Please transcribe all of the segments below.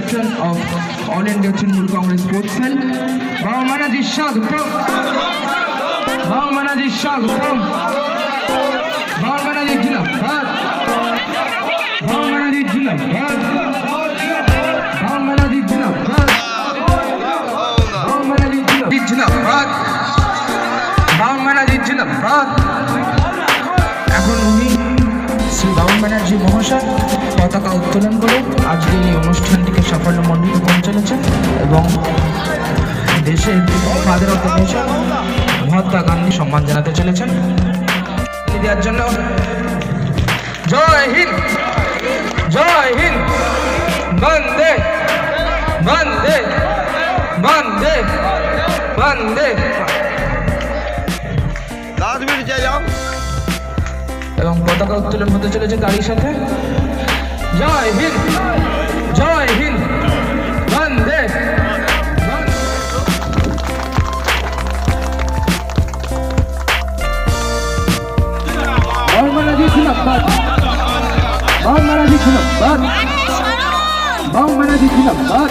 patron of All India Trinamool Congress Sports Cell. Baba Manaji Shagupam. Baba Manaji Shagupam. Baba Manaji Jinabad. Baba Manaji Jinabad. Baba Manaji Jinabad. Baba Manaji Jinabad. Baba Manaji Jinabad. এখন উনি শ্রী বাবন ব্যানার্জি মহাশয় পতাকা উত্তোলন করে আজকের এই অনুষ্ঠানটিকে সাফল্যমণ্ডিত করে চলেছে এবং দেশের ফাদার অফ মহাত্মা গান্ধী সম্মান জানাতে চলেছেন। দেওয়ার জন্য জয় হিন্দ জয় হিন্দ বন্দে বন্দে বন্দে বন্দে। এবং পতাকা উত্তোলন হতে চলেছে গাড়ির সাথে। जय हिंद। जय हिंद। वंदे। बहुत महाराजी सुनो, बात। बहुत महाराजी सुनो, बात। बहुत महाराजी सुनो, बात।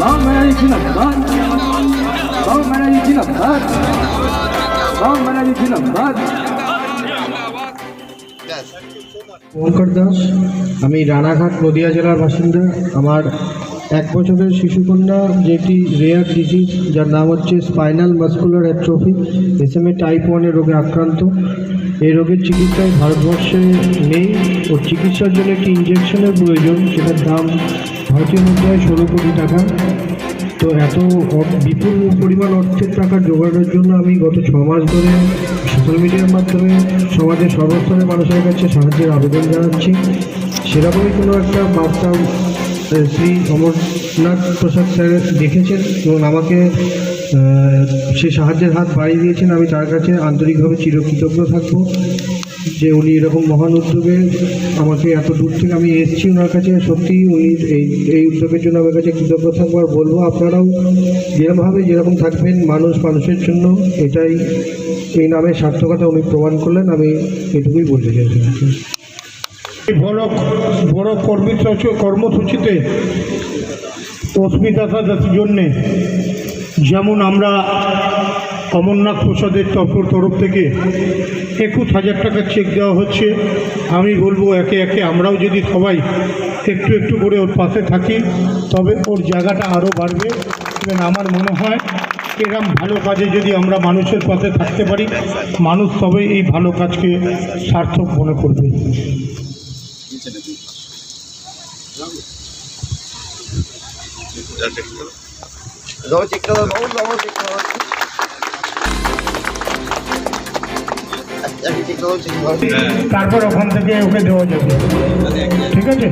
बहुत महाराजी सुनो, बात। बहुत महाराजी सुनो, बात। बहुत महाराजी सुनो, बात। ওঙ্কর দাস আমি রানাঘাট নদিয়া জেলার বাসিন্দা। আমার এক বছরের শিশুকন্যা, যেটি রেয়ার ডিজিজ যার নাম হচ্ছে spinal muscular M A type ওয়ানের রোগে আক্রান্ত। এই রোগের চিকিৎসায় ভারতবর্ষে নেই ও চিকিৎসার জন্য একটি ইঞ্জেকশনের প্রয়োজন, সেটার দাম ভারতীয় মুদ্রায় ষোলো কোটি টাকা। তো এত বিপুল পরিমাণ অর্থের টাকা জোগাড়ের জন্য আমি গত ছ মাস ধরে সোশ্যাল মিডিয়ার মাধ্যমে সমাজের সর্বস্তরের মানুষের কাছে সাহায্যের আবেদন জানাচ্ছি। সেরকমই কোনো একটা বার্তা শ্রী অমরনাথ প্রসাদ স্যার দেখেছেন এবং আমাকে সে সাহায্যের হাত বাড়িয়ে দিয়েছেন। আমি তার কাছে আন্তরিকভাবে চিরকৃতজ্ঞ থাকব যে উনি এরকম মহান উদ্যোগে আমাকে এত দূর থেকে আমি এসেছি ওনার কাছে। সত্যি উনি এই এই উদ্যোগের জন্য আমার কাছে কৃতজ্ঞ থাকব। আর বলব, আপনারাও যেরকমভাবে যেরকম থাকবেন মানুষ মানুষের জন্য, এটাই এই নামের সার্থকতা উনি প্রমাণ করলেন, আমি এটুকুই বলতে এই বড় বড় কর্মসূচি কর্মসূচিতে অস্মিতা জন্যে যেমন আমরা অমরনাথ প্রসাদের তরফ তরফ থেকে একুশ হাজার টাকার চেক দেওয়া হচ্ছে। আমি বলব, একে একে আমরাও যদি সবাই একটু একটু করে ওর পাশে থাকি, তবে ওর জায়গাটা আরও বাড়বে। আমার মনে হয় এরকম ভালো কাজে যদি আমরা মানুষের পথে থাকতে পারি, মানুষ তবে এই ভালো কাজকে সার্থক মনে করবে। তারপর ওখান থেকে ওকে দেওয়া যাবে। ঠিক আছে?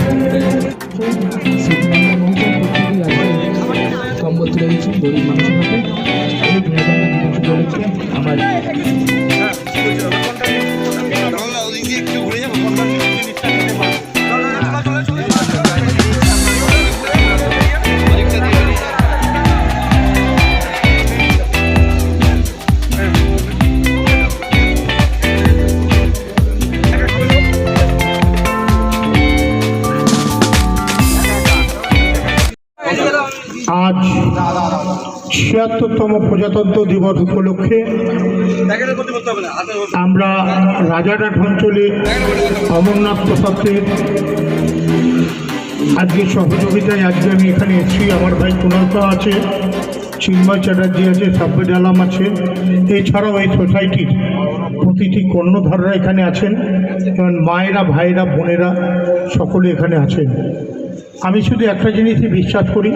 কম্বল তুলে দিচ্ছি গরিব মানুষের উপলক্ষে আমার ছিয়াত্তরতম প্রজাতন্ত্র দিবস উপলক্ষে আমরা রাজারহাট অঞ্চলে অমরনাথ প্রসাদের আজকে সহযোগিতায় আজকে আমি এখানে এসেছি। আমার ভাই কুণালকা আছে, চিন্ময় চ্যাটার্জি আছে, সাব্বির আলম আছে। এছাড়াও এই সোসাইটির প্রতিটি কর্ণধাররা এখানে আছেন এবং মায়েরা ভাইরা বোনেরা সকলে এখানে আছেন। আমি শুধু একটা জিনিসই বিশ্বাস করি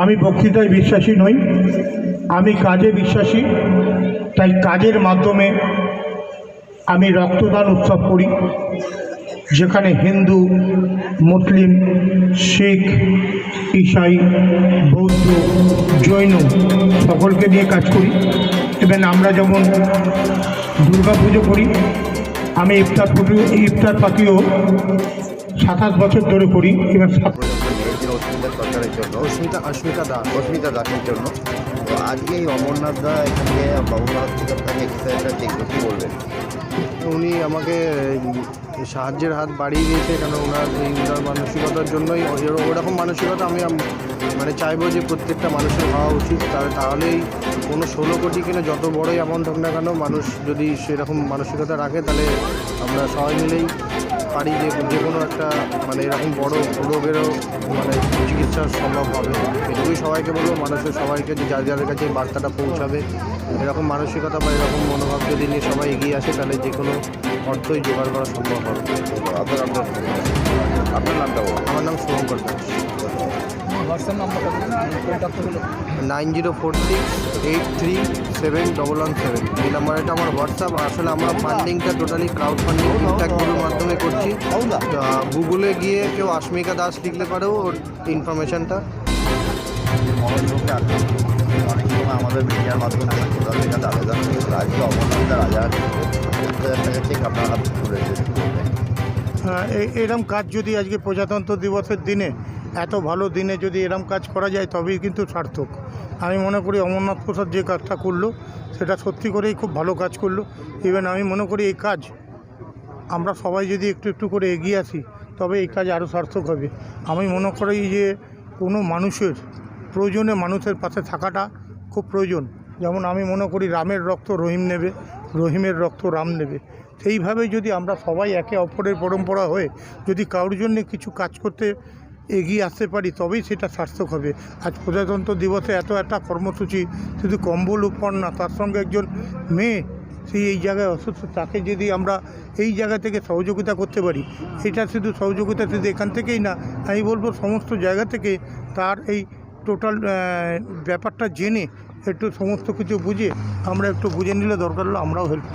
আমি বক্তৃতায় বিশ্বাসী নই, আমি কাজে বিশ্বাসী, তাই কাজের মাধ্যমে আমি রক্তদান উৎসব করি, যেখানে হিন্দু, মুসলিম, শিখ, ইসাই, বৌদ্ধ, জৈন সকলকে নিয়ে কাজ করি। এবং আমরা যেমন দুর্গা পুজো করি, আমি ইফতার পুজো ইফতার পাতিও সাতাশ বছর ধরে করি এবং সাত অস্মিতা সরকারের জন্য অস্মিতা অস্মিতা দাস অস্মিতা দাসের জন্য। তো আজকে এই অমরনাথ দা এখানে উনি আমাকে সাহায্যের হাত বাড়িয়ে দিয়েছে, কেন ওনার এই, ওনার মানসিকতার জন্যই। ওর- ওরকম মানসিকতা আমি মানে চাইব যে প্রত্যেকটা মানুষের হওয়া উচিত। তাহলে তাহলেই কোনো ষোলো কোটি কিনা যত বড়ই অ্যামাউন্ট হোক না কেন, মানুষ যদি সেরকম মানসিকতা রাখে, তাহলে আমরা সবাই মিলেই পারি যে যে কোনো একটা মানে এরকম বড় রোগেরও মানে চিকিৎসা সম্ভব হবে। এটুকুই সবাইকে বলব মানুষের সবাইকে যে যার যাদের কাছে বার্তাটা পৌঁছাবে এরকম মানসিকতা বা এরকম মনোভাব যদি নিয়ে সবাই এগিয়ে আসে তাহলে যে কোনো অর্থই জোগাড় করা সম্ভব হবে। আপনার নামটা আমার নাম শুভঙ্কর বলুন। Nine zero four six eight three seven double one seven এই নাম্বারটা আমার হোয়াটসঅ্যাপ আসলে আমরা ফান্ডিংটা টোটালি ক্রাউড ফান্ডিং ঠিকঠাকগুলোর মাধ্যমে করছি গুগলে গিয়ে কেউ আশমিকা দাস লিখলে পারেও ওর ইনফরমেশনটা অনেক সময় আমাদের মিডিয়ার মাধ্যমে কোথাও থেকে রাজ্য রাজা টাকা চেক আপনার হাত তুলে হ্যাঁ, এ- এরম কাজ যদি আজকে প্রজাতন্ত্র দিবসের দিনে এত ভালো দিনে যদি এরম কাজ করা যায় তবেই কিন্তু সার্থক। আমি মনে করি অমরনাথ প্রসাদ যে কাজটা করল, সেটা সত্যি করেই খুব ভালো কাজ করল। ইভেন আমি মনে করি এই কাজ, আমরা সবাই যদি একটু একটু করে এগিয়ে আসি, তবে এই কাজ আরও সার্থক হবে। আমি মনে করি যে কোনো মানুষের প্রয়োজনে মানুষের পাশে থাকাটা খুব প্রয়োজন। যেমন আমি মনে করি রামের রক্ত রহিম নেবে, রহিমের রক্ত রাম নেবে। সেইভাবে যদি আমরা সবাই একে অপরের পরম্পরা হয়ে যদি কারোর জন্য কিছু কাজ করতে এগিয়ে আসতে পারি, তবেই সেটা সার্থক হবে। আজ প্রজাতন্ত্র দিবসে এত একটা কর্মসূচি, শুধু কম্বল উপহার না, তার সঙ্গে একজন মেয়ে, সেই এই জায়গায় অসুস্থ, তাকে যদি আমরা এই জায়গা থেকে সহযোগিতা করতে পারি, এটা শুধু সহযোগিতা শুধু এখান থেকেই না, আমি বলব সমস্ত জায়গা থেকে তার এই টোটাল ব্যাপারটা জেনে, একটু সমস্ত কিছু বুঝে, আমরা একটু বুঝে নিলে দরকার হলো আমরাও হেল্প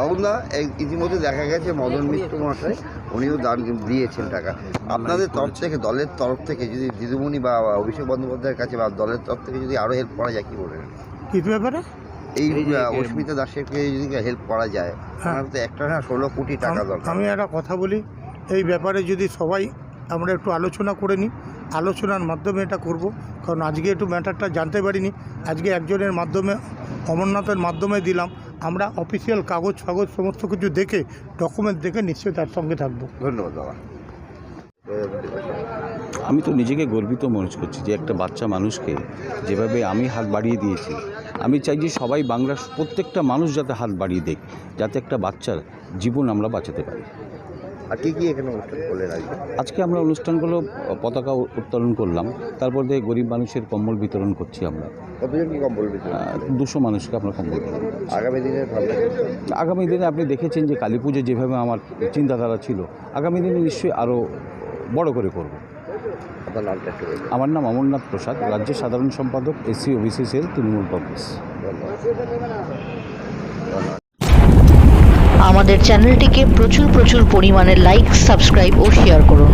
বাবুদা এই ইতিমধ্যে দেখা গেছে মদন মিত্র মশাই উনিও দান দিয়েছেন টাকা। আপনাদের তরফ থেকে দলের তরফ থেকে যদি দিদিমণি বা অভিষেক বন্দ্যোপাধ্যায়ের কাছে বা দলের তরফ থেকে যদি আরও হেল্প করা যায় কী বলবেন? কিছু ব্যাপারে? এই অস্মিতা দাসেরকে যদি হেল্প করা যায় হ্যাঁ। আমার তো একটা না ষোলো কোটি টাকা দরকার। আমি একটা কথা বলি এই ব্যাপারে যদি সবাই আমরা একটু আলোচনা করে নিই আলোচনার মাধ্যমে এটা করব কারণ আজকে একটু ম্যাটারটা জানতে পারিনি। আজকে একজনের মাধ্যমে অমরনাথের মাধ্যমে দিলাম আমরা অফিসিয়াল কাগজ ফাগজ সমস্ত কিছু দেখে ডকুমেন্ট দেখে নিশ্চয়ই তার সঙ্গে থাকব। ধন্যবাদ দাদা আমি তো নিজেকে গর্বিত মনে করছি যে একটা বাচ্চা মানুষকে যেভাবে আমি হাত বাড়িয়ে দিয়েছি আমি চাই যে সবাই বাংলার প্রত্যেকটা মানুষ যাতে হাত বাড়িয়ে দেখ যাতে একটা বাচ্চার জীবন আমরা বাঁচাতে পারি। আর কি কি এখানে অনুষ্ঠান করলেন আজকে আজকে আমরা অনুষ্ঠানগুলো পতাকা উত্তোলন করলাম। তারপর থেকে গরিব মানুষের কম্বল বিতরণ করছি আমরা। কতজন কি কম বলবে দুশো মানুষকে আমরা কম্বল বিতরণ আগামী দিনের আগামী দিনে আপনি দেখেছেন যে কালী পুজো যেভাবে আমার চিন্তাধারা ছিল আগামী দিনে নিশ্চয়ই আরও বড় করে করব। আমার নাম অমরনাথ প্রসাদ রাজ্যের সাধারণ সম্পাদক SC OBC cell Trinamool Congress. ধন্যবাদ। আমাদের চ্যানেলটিকে প্রচুর প্রচুর পরিমাণে লাইক সাবস্ক্রাইব ও শেয়ার করুন।